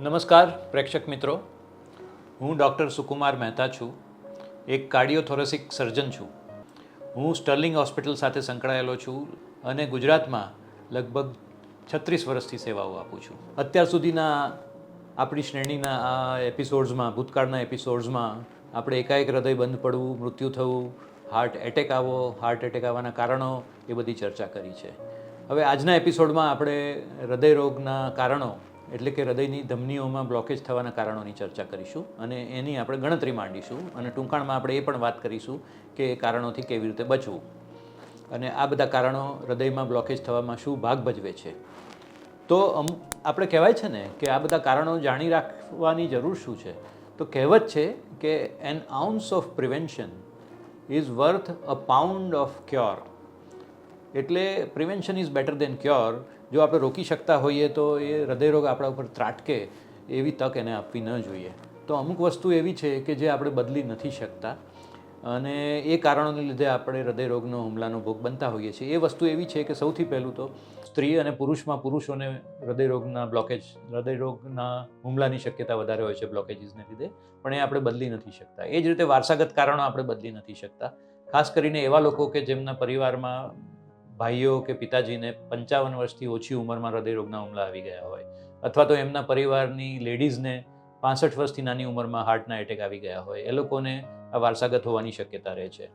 નમસ્કાર, પ્રેક્ષક મિત્રો. હું ડૉક્ટર સુકુમાર મહેતા છું. એક કાર્ડિયોથોરેસિક સર્જન છું. હું સ્ટર્લિંગ હોસ્પિટલ સાથે સંકળાયેલો છું અને ગુજરાતમાં લગભગ છત્રીસ વર્ષથી સેવાઓ આપું છું. અત્યાર સુધીના આપણી શ્રેણીના આ એપિસોડ્સમાં, ભૂતકાળના એપિસોડ્સમાં આપણે એકાએક હૃદય બંધ પડવું, મૃત્યુ થવું, હાર્ટ એટેક આવો હાર્ટ એટેક આવવાના કારણો એ બધી ચર્ચા કરી છે. હવે આજના એપિસોડમાં આપણે હૃદય રોગના કારણો એટલે કે હૃદયની ધમનીઓમાં બ્લોકેજ થવાના કારણોની ચર્ચા કરીશું અને એની આપણે ગણતરી માંડીશું અને ટૂંકાણમાં આપણે એ પણ વાત કરીશું કે એ કારણોથી કેવી રીતે બચવું. અને આ બધા કારણો હૃદયમાં બ્લોકેજ થવામાં શું ભાગ ભજવે છે. તો આપણે કહેવાય છે ને કે આ બધા કારણો જાણી રાખવાની જરૂર શું છે? તો કહેવત છે કે an ounce of prevention is worth a pound of cure એટલે prevention is better than cure જો આપણે રોકી શકતા હોઈએ તો એ હૃદયરોગ આપણા ઉપર ત્રાટકે, એવી તક એને આપવી ન જોઈએ. તો અમુક વસ્તુ એવી છે કે જે આપણે બદલી નથી શકતા. અને એ કારણોને લીધે આપણે હૃદયરોગનો હુમલાનો ભોગ બનતા હોઈએ છીએ. એ વસ્તુ એવી છે કે સૌથી પહેલું તો સ્ત્રી અને પુરુષમાં પુરુષોને હૃદયરોગના બ્લોકેજ હૃદયરોગના હુમલાની શક્યતા વધારે હોય છે બ્લોકેજીસને લીધે. પણ એ આપણે બદલી નથી શકતા. એ જ રીતે વારસાગત કારણો આપણે બદલી નથી શકતા. ખાસ કરીને એવા લોકો કે જેમના પરિવારમાં ભાઈઓ કે પિતાજીને પંચાવન વર્ષથી ઓછી ઉંમરમાં હૃદયરોગના હુમલા આવી ગયા હોય અથવા તો એમના પરિવારની લેડીઝને પાસઠ વર્ષથી નાની ઉંમરમાં હાર્ટના એટેક આવી ગયા હોય, એ લોકોને આ વારસાગત હોવાની શક્યતા રહે છે.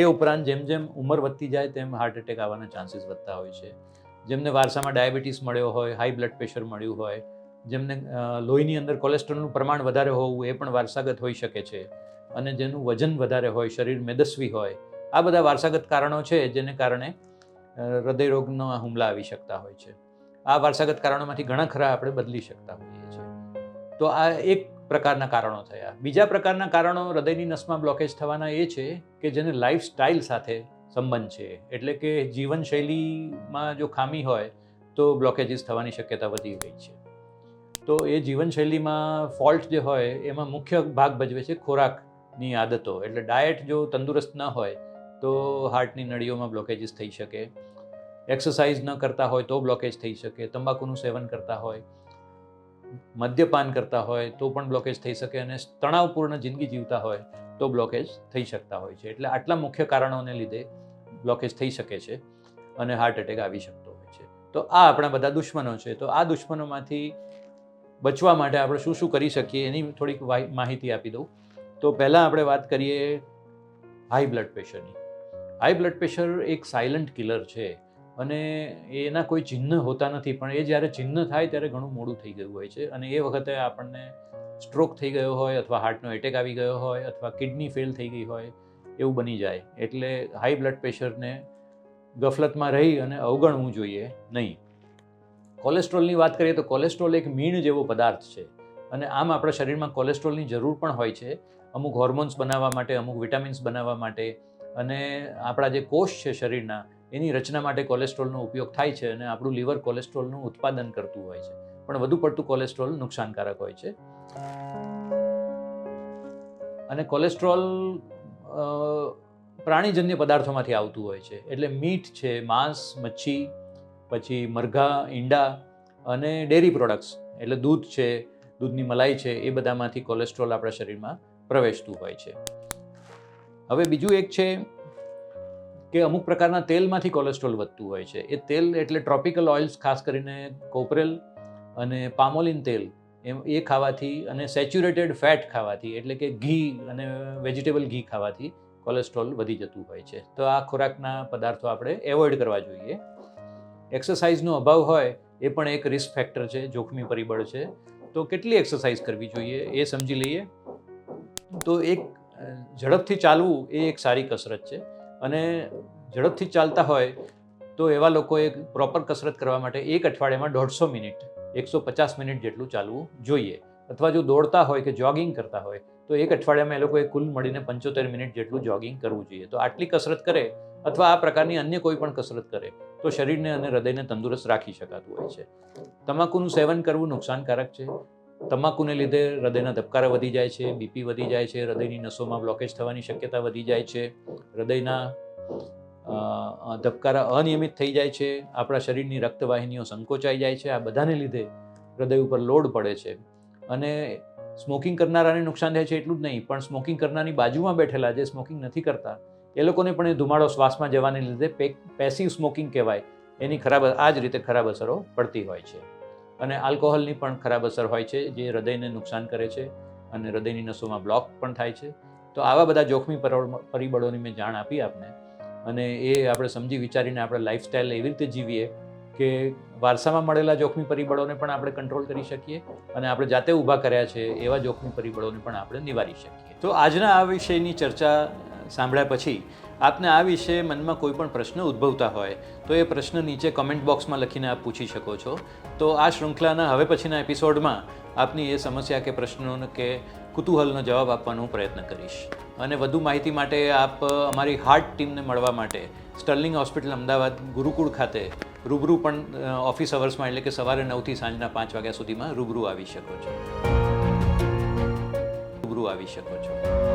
એ ઉપરાંત જેમ જેમ ઉંમર વધતી જાય તેમ હાર્ટ એટેક આવવાના ચાન્સીસ વધતા હોય છે. જેમને વારસામાં ડાયાબિટીસ મળ્યો હોય હાઈ બ્લડ પ્રેશર મળ્યું હોય, જેમને લોહીની અંદર કોલેસ્ટ્રોલનું પ્રમાણ વધારે હોવું એ પણ વારસાગત હોઈ શકે છે અને જેનું વજન વધારે હોય, શરીર મેદસ્વી હોય, આ બધા વારસાગત કારણો છે જેને કારણે હૃદયરોગનો હુમલા આવી શકતા હોય છે. આ વારસાગત કારણોમાંથી ઘણા ખરા આપણે બદલી શકતા હોઈએ છીએ. તો આ એક પ્રકારના કારણો થયા. બીજા પ્રકારના કારણો હૃદયની નસમાં બ્લોકેજ થવાના એ છે કે જેને લાઈફ સ્ટાઇલ સાથે સંબંધ છે. એટલે કે જીવનશૈલીમાં જો ખામી હોય તો બ્લોકેજીસ થવાની શક્યતા વધી ગઈ છે. તો એ જીવનશૈલીમાં ફોલ્ટ જે હોય એમાં મુખ્ય ભાગ ભજવે છે ખોરાકની આદતો. એટલે ડાયટ જો તંદુરસ્ત ન હોય તો હાર્ટની નળીઓમાં બ્લોકેજીસ થઈ શકે. એક્સરસાઇઝ ન કરતા હોય તો બ્લોકેજ થઈ શકે. તંબાકુનું સેવન કરતા હોય, મદ્યપાન કરતા હોય તો પણ બ્લોકેજ થઈ શકે અને તણાવપૂર્ણ જિંદગી જીવતા હોય તો બ્લોકેજ થઈ શકતા હોય છે. એટલે આટલા મુખ્ય કારણોને લીધે બ્લોકેજ થઈ શકે છે અને હાર્ટ એટેક આવી શકતો હોય છે. તો આ આપણા બધા દુશ્મનો છે. તો આ દુશ્મનોમાંથી બચવા માટે આપણે શું શું કરી શકીએ એની થોડીક માહિતી આપી દઉં. તો પહેલાં આપણે વાત કરીએ હાઈ બ્લડ પ્રેશરની હાઈ બ્લડ પ્રેશર એક સાયલન્ટ કિલર છે અને એના કોઈ ચિહ્ન હોતા નથી, પણ એ જ્યારે ચિહ્ન થાય ત્યારે ઘણું મોડું થઈ ગયું હોય છે અને એ વખતે આપણને સ્ટ્રોક થઈ ગયો હોય અથવા હાર્ટનો એટેક આવી ગયો હોય અથવા કિડની ફેલ થઈ ગઈ હોય, એવું બની જાય. એટલે હાઈ બ્લડ પ્રેશરને ગફલતમાં રહી અને અવગણવું જોઈએ નહીં. કોલેસ્ટ્રોલની વાત કરીએ તો કોલેસ્ટ્રોલ એક મીણ જેવો પદાર્થ છે અને આમ આપણા શરીરમાં કોલેસ્ટ્રોલની જરૂર પણ હોય છે. અમુક હોર્મોન્સ બનાવવા માટે, અમુક વિટામિન્સ બનાવવા માટે અને આપણા જે કોષ છે શરીરના, એની રચના માટે કોલેસ્ટ્રોલનો ઉપયોગ થાય છે અને આપણું લીવર કોલેસ્ટ્રોલનું ઉત્પાદન કરતું હોય છે. પણ વધુ પડતું કોલેસ્ટ્રોલ નુકસાનકારક હોય છે. અને કોલેસ્ટ્રોલ પ્રાણીજન્ય પદાર્થોમાંથી આવતું હોય છે. એટલે મીઠ છે, માંસ, મચ્છી, પછી મરઘા, ઈંડા અને ડેરી પ્રોડક્ટ્સ. એટલે દૂધ છે, દૂધની મલાઈ છે, એ બધામાંથી કોલેસ્ટ્રોલ આપણા શરીરમાં પ્રવેશતું હોય છે. હવે બીજું એક છે કે અમુક પ્રકારના તેલમાંથી કોલેસ્ટ્રોલ વધતું હોય છે. એ તેલ એટલે ટ્રોપિકલ ઓઇલ્સ ખાસ કરીને કોપરેલ અને પામોલિન તેલ, એમ એ ખાવાથી અને સેચ્યુરેટેડ ફેટ ખાવાથી, એટલે કે ઘી અને વેજીટેબલ ઘી ખાવાથી કોલેસ્ટ્રોલ વધી જતું હોય છે. તો આ ખોરાકના પદાર્થો આપણે એવોઇડ કરવા જોઈએ. એક્સરસાઇઝનો અભાવ હોય એ પણ એક રિસ્ક ફેક્ટર છે, જોખમી પરિબળ છે. તો કેટલી એક્સરસાઇઝ કરવી જોઈએ એ સમજી લઈએ. તો એક ઝડપથી ચાલવું એ એક સારી કસરત છે. અને ઝડપથી ચાલતા હોય તો એવા લોકોએ પ્રોપર કસરત કરવા માટે એક અઠવાડિયામાં દોઢસો મિનિટ, એકસો પચાસ મિનિટ જેટલું ચાલવું જોઈએ. અથવા જો દોડતા હોય કે જોગિંગ કરતા હોય, તો એક અઠવાડિયામાં એ લોકોએ કુલ મળીને પંચોતેર મિનિટ જેટલું જોગિંગ કરવું જોઈએ. તો આટલી કસરત કરે અથવા આ પ્રકારની અન્ય કોઈ પણ કસરત કરે, તો શરીરને અને હૃદયને તંદુરસ્ત રાખી શકાતું હોય છે. તમાકુનું સેવન કરવું નુકસાનકારક છે. તમાકુને લીધે હૃદયના ધબકારા વધી જાય છે, બીપી વધી જાય છે, હૃદયની નસોમાં બ્લોકેજ થવાની શક્યતા વધી જાય છે, હૃદયના ધબકારા અનિયમિત થઈ જાય છે, આપણા શરીરની રક્તવાહિનીઓ સંકોચાઈ જાય છે, આ બધાને લીધે હૃદય ઉપર લોડ પડે છે. અને સ્મોકિંગ કરનારાને નુકસાન થાય છે એટલું જ નહીં, પણ સ્મોકિંગ કરનારની બાજુમાં બેઠેલા જે સ્મોકિંગ નથી કરતા, એ લોકોને પણ એ ધુમાડો શ્વાસમાં જવાને લીધે પેસિવ સ્મોકિંગ કહેવાય. એની ખરાબ, આ જ રીતે ખરાબ અસરો પડતી હોય છે. અને આલ્કોહોલની પણ ખરાબ અસર હોય છે, જે હૃદયને નુકસાન કરે છે અને હૃદયની નસોમાં બ્લોક પણ થાય છે. તો આવા બધા જોખમી પરિબળોની મેં જાણ આપી આપને. અને એ આપણે સમજી વિચારીને આપણે લાઈફસ્ટાઈલ એવી રીતે જીવીએ કે વારસામાં મળેલા જોખમી પરિબળોને પણ આપણે કંટ્રોલ કરી શકીએ અને આપણે જાતે ઊભા કર્યા છે એવા જોખમી પરિબળોને પણ આપણે નિવારી શકીએ. તો આજના આ વિષયની ચર્ચા સાંભળ્યા પછી આપને આ વિશે મનમાં કોઈ પણ પ્રશ્ન ઉદ્ભવતા હોય, તો એ પ્રશ્ન નીચે કમેન્ટ બોક્સમાં લખીને આપ પૂછી શકો છો. તો આ શૃંખલાના હવે પછીના એપિસોડમાં આપની એ સમસ્યા કે પ્રશ્નોનો કે કુતૂહલનો જવાબ આપવાનો પ્રયત્ન કરીશ. અને વધુ માહિતી માટે આપ અમારી હાર્ટ ટીમને મળવા માટે સ્ટર્લિંગ હોસ્પિટલ અમદાવાદ ગુરુકુળ ખાતે રૂબરૂ પણ ઓફિસ અવર્સમાં એટલે કે સવારે નવથી સાંજના પાંચ વાગ્યા સુધીમાં રૂબરૂ આવી શકો છો. રૂબરૂ આવી શકો છો.